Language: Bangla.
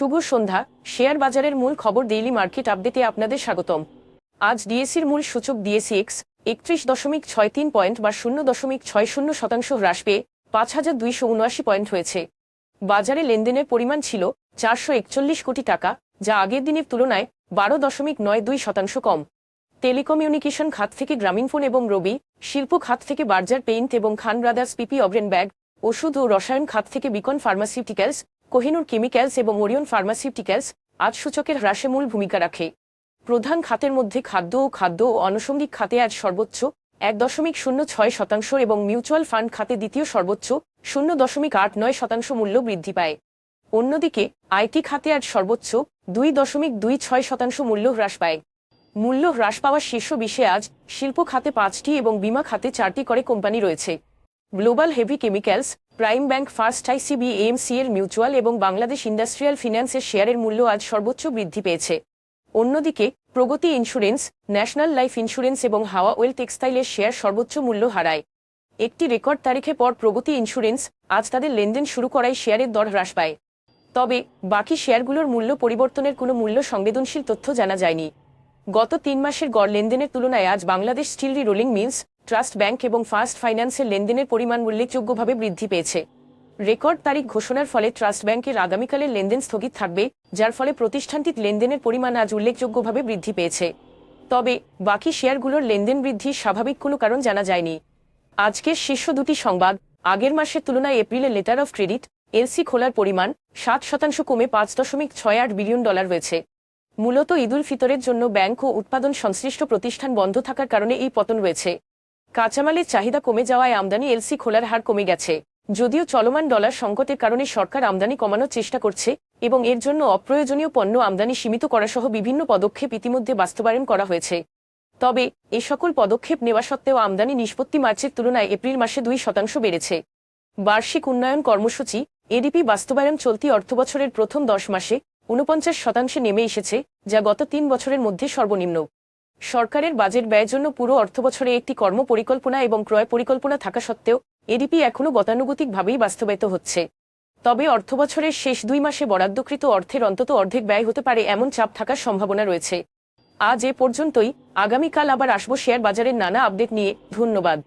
শুভ সন্ধ্যা। শেয়ার বাজারের মূল খবর ডেইলি মার্কেট আপডেটে আপনাদের স্বাগতম। আজ ডিএসির মূল সূচক ডিএসি এক্স একত্রিশ দশমিক ছয় তিন পয়েন্ট বা শূন্য দশমিক ছয় শূন্য শতাংশ হ্রাস পেয়ে পাঁচ হাজার দুইশো উনআশি পয়েন্ট হয়েছে। বাজারে লেনদেনের পরিমাণ ছিল চারশো একচল্লিশ কোটি টাকা, যা আগের দিনের তুলনায় বারো দশমিক নয় দুই শতাংশ কম। টেলিকমিউনিকেশন খাত থেকে গ্রামীণফোন এবং রবি, শিল্প খাত থেকে বার্জার পেইন্ট এবং খান ব্রাদার্স পিপি অব্রেন ব্যাগ, ওষুধ ও রসায়ন খাত থেকে বিকন ফার্মাসিউটিক্যালস কোহিনুর কেমিক্যালস এবং ওরিয়ন ফার্মাসিউটিক্যালস আজ সূচকের হ্রাসে মূল ভূমিকা রাখে। প্রধান খাতের মধ্যে খাদ্য ও খাদ্য ও আনুষঙ্গিক খাতে আজ সর্বোচ্চ এক দশমিক শূন্য ছয় শতাংশ এবং মিউচুয়াল ফান্ড খাতে দ্বিতীয় সর্বোচ্চ শূন্য দশমিক আট নয় শতাংশ মূল্য বৃদ্ধি পায়। অন্যদিকে, আইটি খাতে আজ সর্বোচ্চ দুই দশমিক দুই ছয় শতাংশ মূল্য হ্রাস পায়। মূল্য হ্রাস পাওয়ার শীর্ষ বিশে আজ শিল্প খাতে পাঁচটি এবং বিমা খাতে চারটি করে কোম্পানি রয়েছে। Global heavy chemicals prime bank, first ICB AMC এর মিউচুয়াল এবং বাংলাদেশ ইন্ডাস্ট্রিয়াল ফিন্যান্সের শেয়ারের মূল্য আজ সর্বোচ্চ বৃদ্ধি পেয়েছে। অন্যদিকে, Pragati insurance, national life insurance এবং হাওয়া ওয়েল টেক্সটাইলের শেয়ার সর্বোচ্চ মূল্য হারায়। একটি রেকর্ড তারিখে পর প্রগতি ইন্স্যুরেন্স আজ তাদের লেনদেন শুরু করায় শেয়ারের দর হ্রাস পায়। তবে, বাকি শেয়ারগুলোর মূল্য পরিবর্তনের কোনো মূল্য সংবেদনশীল তথ্য জানা যায়নি। গত তিন মাসের গড় লেনদেনের তুলনায় আজ Bangladesh steel rolling mills trust bank এবং ফার্স্ট ফাইন্যান্সের লেনদেনের পরিমাণ উল্লেখযোগ্যভাবে বৃদ্ধি পেয়েছে। রেকর্ড তারিখ ঘোষণার ফলে ট্রাস্ট ব্যাংকের আগামীকালের লেনদেন স্থগিত থাকবে, যার ফলে প্রতিষ্ঠানটির লেনদেনের পরিমাণ আজ উল্লেখযোগ্যভাবে বৃদ্ধি পেয়েছে। তবে বাকি শেয়ারগুলোর লেনদেন বৃদ্ধির স্বাভাবিক কোনো কারণ জানা যায়নি। আজকের শীর্ষ দুটি সংবাদ, আগের মাসের তুলনায় এপ্রিলে লেটার অফ ক্রেডিট, এলসি খোলার পরিমাণ, সাত শতাংশ কমে পাঁচ দশমিক ছয় আট বিলিয়ন ডলার হয়েছে মূলত ঈদুল ফিতরের জন্য ব্যাংক ও উৎপাদন সংশ্লিষ্ট প্রতিষ্ঠান বন্ধ থাকার কারণে এই পতন রয়েছে। কাঁচামালের চাহিদা কমে যাওয়ায় আমদানি এলসি খোলার হার কমে গেছে। যদিও চলমান ডলার সংকটের কারণে সরকার আমদানি কমানোর চেষ্টা করছে এবং এর জন্য অপ্রয়োজনীয় পণ্য আমদানি সীমিত করাসহ বিভিন্ন পদক্ষেপ ইতিমধ্যে বাস্তবায়ন করা হয়েছে। তবে, এ সকল পদক্ষেপ নেওয়া সত্ত্বেও আমদানি নিষ্পত্তি মার্চের তুলনায় এপ্রিল মাসে দুই শতাংশ বেড়েছে। বার্ষিক উন্নয়ন কর্মসূচি, এডিপি বাস্তবায়ন চলতি অর্থবছরের প্রথম দশ মাসে ঊনপঞ্চাশ শতাংশে নেমে এসেছে, যা গত তিন বছরের মধ্যে সর্বনিম্ন। সরকারের বাজেট ব্যয়ের জন্য পুরো অর্থবছরে একটি কর্ম পরিকল্পনা এবং ক্রয় পরিকল্পনা থাকা সত্ত্বেও এডিপি এখনও গতানুগতিকভাবেই বাস্তবায়িত হচ্ছে। তবে অর্থবছরের শেষ দুই মাসে বরাদ্দকৃত অর্থের অন্তত অর্ধেক ব্যয় হতে পারে এমন চাপ থাকার সম্ভাবনা রয়েছে। আজ এ পর্যন্তই। আগামীকাল আবার আসব শেয়ার বাজারের নানা আপডেট নিয়ে। ধন্যবাদ।